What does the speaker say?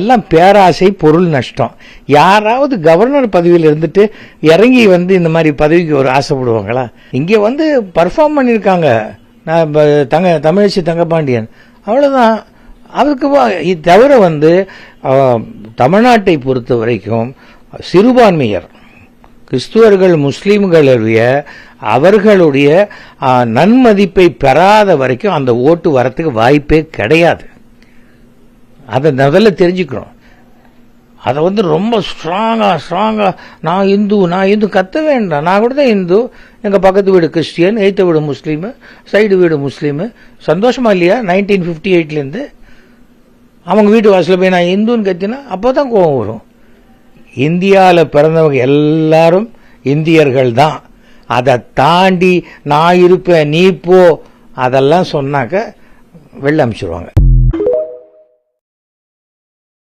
எல்லாம் பேராசை பொருள் நஷ்டம். யாராவது கவர்னர் பதவியில் இருந்துட்டு இறங்கி வந்து இந்த மாதிரி பதவிக்கு ஒரு ஆசைப்படுவாங்களா? இங்கே வந்து பர்ஃபார்ம் பண்ணியிருக்காங்க. நான் தங்க தமிழிசை தங்கபாண்டியன். அவ்வளோதான் அதுக்கு இது தவிர வந்து தமிழ்நாட்டை பொறுத்த வரைக்கும் சிறுபான்மையர் கிறிஸ்துவர்கள் முஸ்லீம்களுடைய அவர்களுடைய நன்மதிப்பை பெறாத வரைக்கும் அந்த ஓட்டு வரத்துக்கு வாய்ப்பே கிடையாது. அதை முதல்ல தெரிஞ்சுக்கணும். அதை வந்து ரொம்ப ஸ்ட்ராங்காக ஸ்ட்ராங்காக நான் இந்து நான் இந்து கத்த வேண்டாம். நான் கூட தான் இந்து. எங்கள் பக்கத்து வீடு கிறிஸ்டியன் எய்த்த வீடு முஸ்லீமு சைடு வீடு முஸ்லீமு. சந்தோஷமா இல்லையா? நைன்டீன் ஃபிஃப்டி எயிட்லேருந்து அவங்க வீட்டு வாசலில் போய் நான் இந்துன்னு கத்தினா அப்போ தான் கோபம் வரும். இந்தியாவில் பிறந்தவங்க எல்லாரும் இந்தியர்கள் தான். அதை தாண்டி நான் இருப்பேன் நீ போ அதெல்லாம் சொன்னாக்க வெளில அனுப்பிச்சிருவாங்க